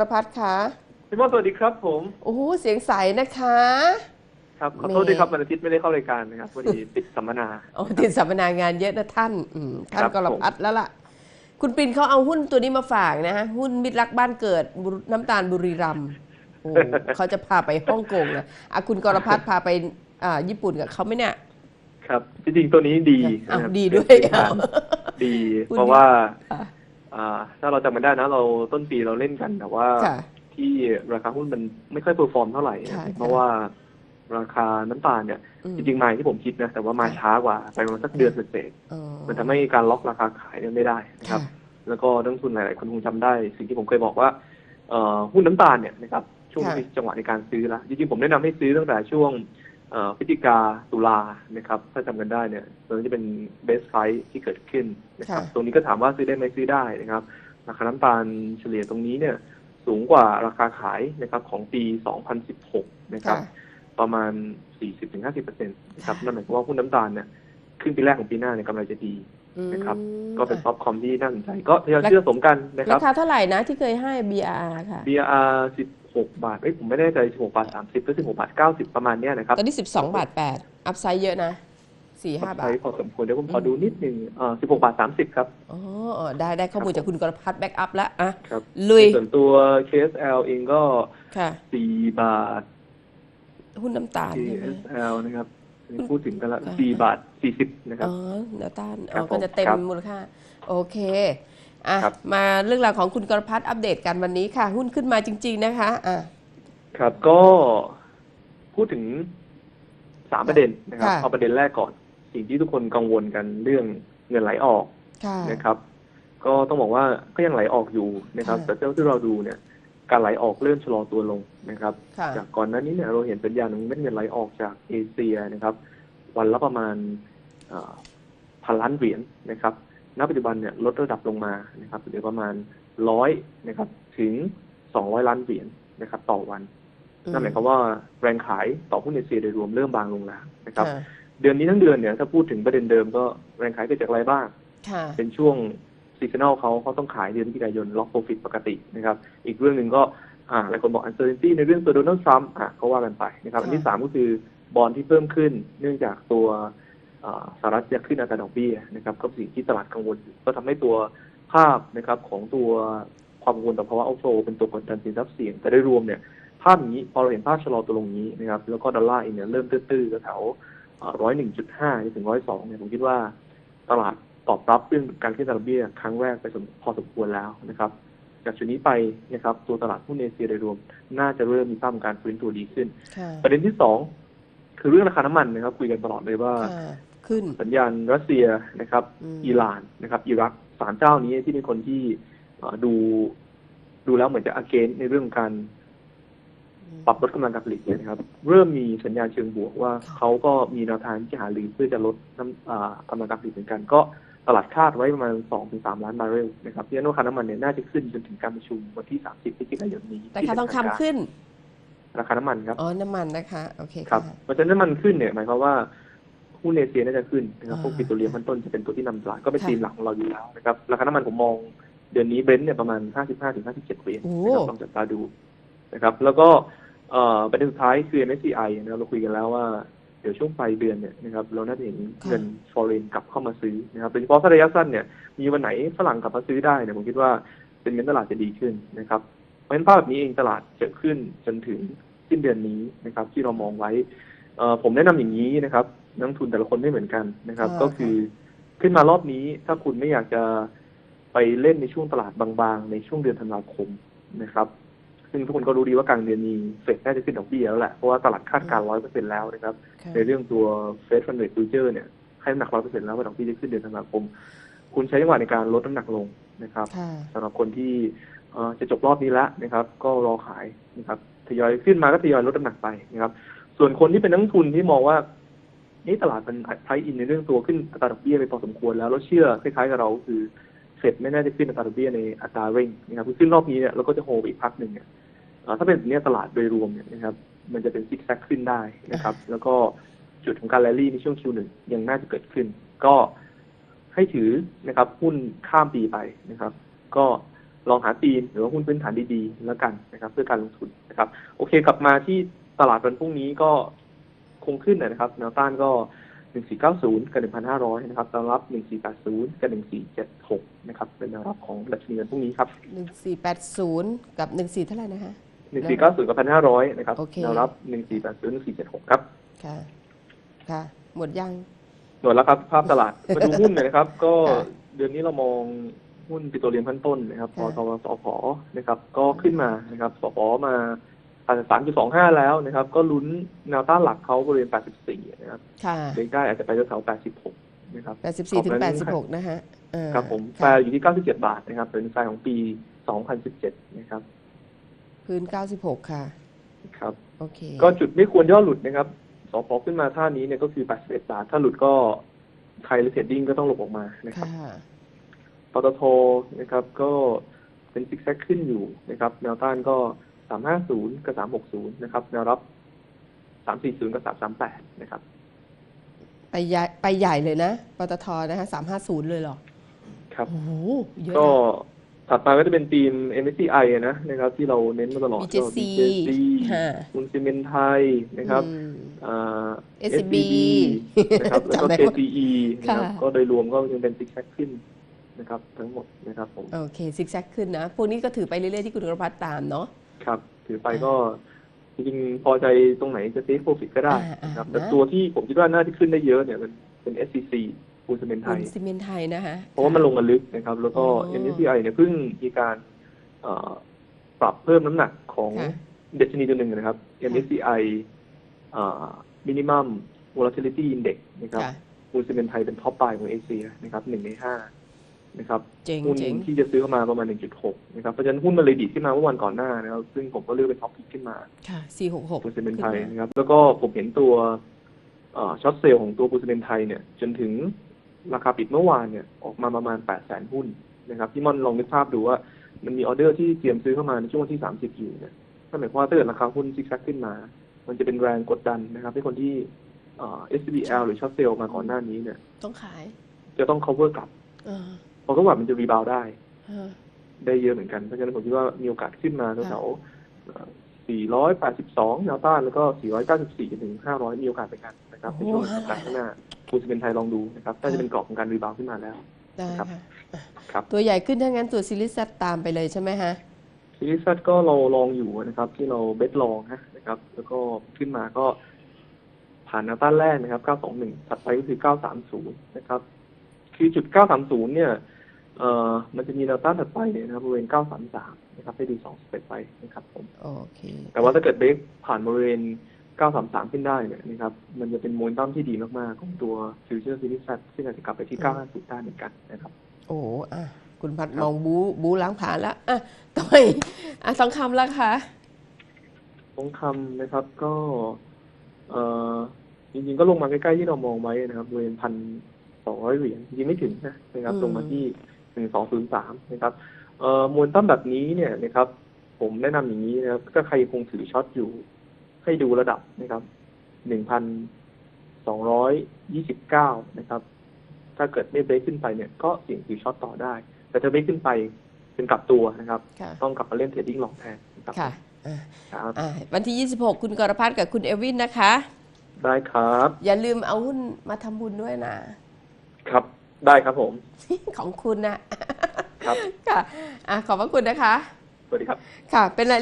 รพัฒน์คะพี่มอสสวัสดีครับผมโอ้โหเสียงใสนะคะ ครับขอแหม่โทษด้วยครับวันอาทิตย์ไม่ได้เข้ารายการนะครับพอดีติดสัมมนาโอ้ติดสัมมนางานเยอะนะท่านอืมท่านครับกรพัฒน์แล้วล่ะ คุณปินเขาเอาหุ้นตัวนี้มาฝากนะฮะหุ้นมิตรรักบ้านเกิดบุรน้ำตาลบุรีรัมย์โอ้เขาจะพาไปฮ่องกงนะอะคุณกรพัฒน์พาไปอ่าญี่ปุ่นกับเขาไหมเนี่ยครับจริงๆตัวนี้ดีอ้าวนะครับดีด้วยเป็นอ้าวดีคุณเพราะว่า อะอ่า ถ้าเราจำกันได้นะ เราต้นปีเราเล่นกันแต่ว่า ค่ะ ที่ราคาหุ้นมันไม่ค่อยเพอร์ฟอร์มเท่าไหร่ค่ะเพราะว่าราคาน้ำตาลเนี่ย อืม จริงๆมาอย่างที่ผมคิดนะ แต่ว่ามาค่ะช้ากว่าไปประมาณสักเดือนเศษอ๋อๆมันทำให้การล็อกราคาขายเนี่ยไม่ได้นะครับค่ะแล้วก็นักลงทุนหลาย ๆ คนคงจำได้ สิ่งที่ผมเคยบอกว่าเอ่อหุ้นน้ำตาลเนี่ยนะครับช่วงค่ะที่จังหวะในการซื้อละจริงๆผมแนะนำให้ซื้อตั้งแต่ช่วงเอ่อ พฤศจิกาตุลานะครับถ้าจำกันได้เนี่ยตรงนี้จะเป็นเบสไ i ที่เกิดขึ้นนะครับค่ะตรงนี้ก็ถามว่าซื้อได้ไหมซื้อได้นะครับ ราคาน้ำตาลเฉลี่ยตรงนี้เนี่ยสูงกว่าราคาขายนะครับของปี 2016 นะครับค่ะประมาณ 40-50%นะครับค่ะนั่นหมายความว่าหุ้นน้ำตาลเนี่ยครึ่งปีแรกของปีหน้าเนี่ยกำไรจะดีนะครับอืมก็เป็นซอะอฟต์คอมที่น่าสนใจ ก็ทยอยเชื่อสมกันนะครารับคาเท่าไหร่นะที่เคยให้ BRR ค่ะ BRR 16 บาทเอ้ยผมไม่แน่ใจ16บาท30หรือ16บาท90 ประมาณเนี้ยนะครับตอนนี้ 12 บาท 8 อัพไซด์เยอะนะ4 5บาใช้ทพอสมควรเดี๋ยวผมขออืมดูนิดนึงเอ่อ16บาท30 ครับ อ๋ออ๋อได้ได้ข้อมูลครับจากคุณกรพัฒน์แบ็กอัพแล้วอะ ครับลุยส่วนตัว KSL เองก็ ค่ะ 4 บาท หุ้นน้ำตาลใช่ไหม KSL นะครับพูดถึงกันละค่ะ4บาท40 นะครับอ๋อแนวต้านครัอ๋บอก็จะเต็มครับ มูลค่า โอเค อะครับ มาเรื่องราวของคุณกรพัฒน์อัปเดตกันวันนี้ค่ะ หุ้นขึ้นมาจริง ๆ นะคะอะ ครับก็พูดถึงสามประเด็นนะครับค่ะ เอาประเด็นแรกก่อน สิ่งที่ทุกคนกังวลกันเรื่องเงินไหลออกค่ะ นะครับ ก็ต้องบอกว่าก็ยังไหลออกอยู่นะครับ ค่ะ แต่เท่าที่เราดูเนี่ย การไหลออกเริ่มชะลอตัวลงนะครับ ค่ะ จากก่อนหน้านี้เนี่ยเราเห็นสัญญาณของเม็ดเงินไหลออกจากเอเชียนะครับ วันละประมาณพันล้านเหรียญนะครับ ณปัจจุบันเนี่ยลดระดับลงมานะครับเหลือประมาณร้อยนะครับถึงสองร้อยล้านเหรียญนะครับ ต่อวันนั่นหมายความว่าแรงขายต่อหุ้นเอเชียโดยรวมเริ่มบางลงแล้วนะครับค่ะเดือนนี้ทั้งเดือนเนี่ยถ้าพูดถึงประเด็นเดิมก็แรงขายเกิดจากอะไรบ้างค่ะเป็นช่วงซีซันอลเขาเขาต้องขายเดือนพฤศจิกายนล็อกโปรฟิตปกตินะครับ อีกเรื่องหนึ่งก็อ่าหลายคนบอก uncertainty ในเรื่องตัวโดนัลด์ทรัมป์อะก็ว่ากันไปนะครับค่ะอันที่สามก็คือบอลที่เพิ่มขึ้นเนื่องจากตัวอ่า สหรัฐจะขึ้นอัตราดอกเบี้ยนะครับก็เป็นสิ่งที่ตลาดกังวลอยู่ก็ทำให้ตัวภาพนะครับของตัวความกังวลต่อภาวะเอาโฟเป็นตัวกดดันสินทรัพย์เสี่ยง แต่โดยรวมเนี่ยภาพอย่างนี้พอเราเห็นภาพชะลอตัวลงนี้นะครับแล้วก็ดอลลาร์เองเนี่ยเริ่มตื้อๆแถวร้อยหนึ่งจุดห้าถึงร้อยสองเนี่ยผมคิดว่าตลาดตอบรับเรื่องการขึ้นดอกเบี้ยครั้งแรกไปสมพอสมควรแล้วนะครับจากจุดนี้ไปนะครับตัวตลาดหุ้นเอเชียโดยรวม น่าจะเริ่มมีภาพของการฟื้นตัวดีขึ้นค่ะประเด็นที่สอง คือเรื่องราคาน้ำมันนะครับ คุยกันตลอดเลยว่าค่ะขึ้นสัญญาณรัสเซียนะครับอืมอิหร่านนะครับ อิรักสามเจ้านี้ที่เป็นคนที่เอ่อดูดูแล้วเหมือนจะอเกนในเรื่องของการปรับลดกำลังการผลิตเนี่ยนะครับ เริ่มมีสัญญาณเชิงบวกว่าค่ะเขาก็มีแนวทางที่จะหารือเพื่อจะลดน้ำอ่ากำลังการผลิตเหมือนกัน ก็ตลาดคาดไว้ประมาณสองถึงสามล้านบาร์เรลนะครับที่ราคาน้ำมันเนี่ยน่าจะขึ้นจนถึงการประชุมวันที่30พฤศจิกายนนี้แต่ค่าทองคำขึ้น ราคาน้ำมันครับอ๋อ น้ำมันนะคะ โอเคครับค่ะเพราะฉะนั้นน้ำมันขึ้นเนี่ยหมายความว่าหุ้นเอเชียน่าจะขึ้นนะครับอ่าพวกปิโตรเลียมขั้นต้นจะเป็นตัวที่นำตลาดก็เป็นค่ะ ธีมหลักของเราอยู่แล้วนะครับราคาน้ำมันผมมองเดือนนี้เบรนท์เนี่ยประมาณ 55ถึง57เหรียญโอ้นะครับลองจับตาดูนะครับแล้วก็เอ่อประเด็นสุดท้ายคือ MSCI นะครับเราคุยกันแล้วว่าเดี๋ยวช่วงปลายเดือนเนี่ยนะครับเราน่าจะเห็นเงิน foreign กลับเข้ามาซื้อนะครับโดยเฉพาะถ้าระยะสั้นเนี่ยมีวันไหนฝรั่งกลับมาซื้อได้เนี่ยผมคิดว่าเป็นเงินตลาดจะดีขึ้นนะครับ เพราะฉะนั้นภาพแบบนี้เองตลาดจะขึ้นจนถึง สิ้นเดือนนี้นะครับ ที่เรามองไว้เอ่อผมแนะนำอย่างนี้นะครับนักลงทุนแต่ละคนไม่เหมือนกันนะครับค่ะก็คือขึ้นมารอบนี้ถ้าคุณไม่อยากจะไปเล่นในช่วงตลาดบางๆ ในช่วงเดือนธันวาคมนะครับ ซึ่งทุกคนก็รู้ดีว่ากลางเดือนนี้เฟดน่าจะขึ้นดอกเบี้ยแล้วแหละเพราะว่าตลาดคาดการร้อยเปอร์เซ็นแล้วนะครับค่ะในเรื่องตัวเฟดฟันเรทฟิวเจอร์เนี่ยให้น้ำหนักร้อยเปอร์เซ็นแล้วว่าดอกเบี้ยจะขึ้นเดือนธันวาคม คุณใช้จังหวะในการลดน้ำหนักลงนะครับค่ะสำหรับคนที่เอ่อจะจบรอบนี้แล้วนะครับ ก็รอขายนะครับ ทยอยขึ้นมาก็ทยอยลดน้ำหนักไปนะครับ ส่วนคนที่เป็นนักทุนที่มองว่านี่ตลาดมันไพรอินในเรื่องตัวขึ้นอัตราดอกเบี้ยไปพอสมควรแล้วแล้วเชื่อคล้ายๆกับเราคือเฟดไม่น่าจะขึ้นอัตราดอกเบี้ยในอัตราเร่งนะครับคือขึ้นรอบนี้เนี่ยเราก็จะโฮอีกพักหนึ่งเนี่ยถ้าเป็นแบบนี้ตลาดโดยรวมเนี่ยนะครับ มันจะเป็นซิกแซกขึ้นได้นะครับ แล้วก็จุดของการแรลลี่ในช่วง Q1 ยังน่าจะเกิดขึ้น ก็ให้ถือนะครับหุ้นข้ามปีไปนะครับ ก็ ลองหาธีมหรือว่าหุ้นพื้นฐานดีๆ แล้วกันนะครับ เพื่อการลงทุนนะครับ โอเค กลับมาที่ตลาดวันพรุ่งนี้ก็คงขึ้นนะครับแนวต้านก็ 1490 กับ 1,500 นะครับแนวรับ 1480 กับ 1476 นะครับ เป็นแนวรับของดัชนีวันพรุ่งนี้ครับหนึ่งสี่แปดศูนย์กับหนึ่งสี่เท่าไหร่นะคะ1490 กับ 1,500 นะครับโอเคแนวรับ 1480 1476 ครับ ค่ะ ค่ะ หมดยังหน่วยแล้วครับ ภาพตลาด มาดูหุ้นหน่อยนะครับ ก็ค่ะเดือนนี้เรามอง หุ้นปิโตรเลียมขั้นต้นนะครับพค่ะอตสพนะครับ ก็ขึ้นมานะครับสพมาสามจุดสองห้าแล้วนะครับ ก็ลุ้นแนวต้านหลักเขาบริเวณแปดสิบสี่นะครับค่ะเด็กได้อาจจะไปแถวแปดสิบหกนะครับแปดสิบสี่ถึงขอบแปนั้ดนสิบหกนะฮะเออครับผมแฟค่ะร์อยู่ที่เก้าสิบเจ็ดบาทนะครับ เป็นแฟร์ของปีสองพันสิบเจ็ดนะครับ พื้นเก้าสิบหกค่ะ ครับ โอเค ก็จุดไม่ควรย่อหลุดนะครับสพขึ้นมาท่านี้เนี่ยก็คือแปดสิบเอ็ดบาท ถ้าหลุดก็ใครหรือเทรดดิ้งก็ต้องหลบออกมานะครับค่ะ ปตทนะครับ ก็เป็นซิกแซกขึ้นอยู่นะครับ แนวต้านก็สามห้าศูนย์กับสามหกศูนย์นะครับ แนวรับสามสี่ศูนย์กับสามสามแปดนะครับ ไปใหญ่ไปใหญ่เลยนะ ปตทนะคะสามห้าศูนย์เลยเหรอ ครับ โอ้โหเยอะก็นะถัดมาก็จะเป็นทีม MSCI อะนะนะครับ ที่เราเน้นมาตลอด BJC ก็ BJC ค่ะคุณซีเมนไทยนะครับอืมอ่า SCB นะครับแล้วก็จำได้ว่า KCE นะครับค่ะก็โดยรวมก็ยังเป็นซิกแซกขึ้น นะครับทั้งหมดนะครับผม โอเคซิกแซกขึ้นนะ พวกนี้ก็ถือไปเรื่อยๆที่คุณกรพัฒน์ตามเนาะ ครับ ถือไปก็จริงๆพอใจตรงไหนจะเซฟโปรฟิตก็ได้อ่าอ่านะครับนะแต่ตัวที่ผมคิดว่าน่าจะขึ้นได้เยอะเนี่ยมันเป็น SCC ปูนซีเมนต์ไทคุยณซีเมนต์ไทยนะคะเพราะว่ามันลงมาลึกนะครับ แล้วก็อ๋อ MSCI เนี่ยเพิ่งมีการเอ่อปรับเพิ่มน้ำหนักของค่ะเดัชนีตัวหนึ่งนะครับ MSCI เอ่อ minimum volatility index นะครับค่ะปูนซีเมนต์ไทยเป็นท็อปไยของเอเชียนะครับหนึ่งในห้า นะครับเจ๋งหุ้นเจ๋งที่จะซื้อเข้ามาประมาณ 1.6 นะครับ เพราะฉะนั้นหุ้นมันเลยดีดขึ้นมาเมื่อวันก่อนหน้านะครับ ซึ่งผมก็เลือกเป็นท็อปพิกขึ้นมา ค่ะสี่หกหกปูนซีเมนต์ไทยนะครับ แล้วก็ผมเห็นตัวช็อตเซลล์ของตัวปูนซีเมนต์ไทยเนี่ย จนถึงราคาปิดเมื่อวานเนี่ย ออกมาประมาณ 8 0 0 0 0 0 หุ้นนะครับที่มอนลองนึกภาพดูว่ามันมีออเดอร์ที่เตรียมซื้อเข้ามาในช่วงวันที่ 30 อยู่เนี่ยนั่นหมายความว่าถ้าเกิดราคาหุ้นซิกแซกขึ้นมา มันจะเป็นแรงกดดันนะครับให้คนที่เอ่อ SBL หรือช็อตเซลล์มาก่อนหน้านี้เนี่ย ต้องขาย จะต้อง cover กลับ เออเพราะก็ว่ามันจะรีบาวได้เออได้เยอะเหมือนกันเพราะฉะนั้นผมคิดว่ามีโอกาสขึ้นมาแถวๆ482แนวต้านแล้วก็ 494ถึง 500 มีโอกาสเหมือนกันนะครับในช่วงสัปดาห์ข้างหน้าคุณจะเป็นไทยลองดูนะครับน่าจะเป็นกรอบของการรีบาวขึ้นมาแล้วได้ครับค่ะครับตัวใหญ่ขึ้นถ้างั้นตัวซิลิซัตตามไปเลยใช่ไหมฮะซีรีส์ซัดก็เราลองอยู่นะครับ ที่เราเบสลองนะนะครับ แล้วก็ขึ้นมาก็ ผ่านแนวต้านแรกนะครับ 921 ถัดไปก็คือ 930 นะครับ คือจุด 930 เนี่ย เอ่อมันจะมีแนวต้านถัดไปเนี่ยนะครับบริเวณ 933 นะครับ ให้ดูสองสเต็ปไปนะครับผม โอเค แต่ว่าถ้าเกิดเบรกผ่านบริเวณ 933 ขึ้นได้เนี่ยนะครับ มันจะเป็นโมเมนตัมที่ดีมากๆ ของตัวฟิวเจอร์ซีรีส์ซัดซึ่งอาจจะกลับไปที่ 950 ได้เหมือนกันนะครับ โอ้อะคุณพัดครับมองบูบูล้างผ่านแล้วอะต่อยอะสองคำแล้วค่ะทองคำนะครับก็เอ่อจริงๆก็ลงมาใกล้ๆที่เรามองไว้นะครับบริเวณพันสองร้อยเหรียญจริงๆไม่ถึงนะนะครับอืมลงมาที่ หนึ่งสองศูนย์สามนะครับเอ่อมวลตั้มแบบนี้เนี่ยนะครับ ผมแนะนำอย่างนี้นะครับถ้าใครคงถือช็อตอยู่ให้ดูระดับนะครับหนึ่งพันสองร้อยยี่สิบเก้านะครับ ถ้าเกิดไม่เบรกขึ้นไปเนี่ยก็เสี่ยงถือช็อตต่อได้ แต่ถ้าเบรกขึ้นไปเป็นกลับตัวนะครับค่ะต้องกลับมาเล่นเทรดดิ้งลองแทนนะครับค่ะอะครับอะวันที่ 26 คุณกรพัฒน์กับคุณเอวินนะคะ ได้ครับ อย่าลืมเอาหุ้นมาทำบุญด้วยนะ ครับ ได้ครับผม ของคุณนะครับ ค่ะอะขอบพระคุณนะคะ สวัสดีครับ ค่ะ เป็นราย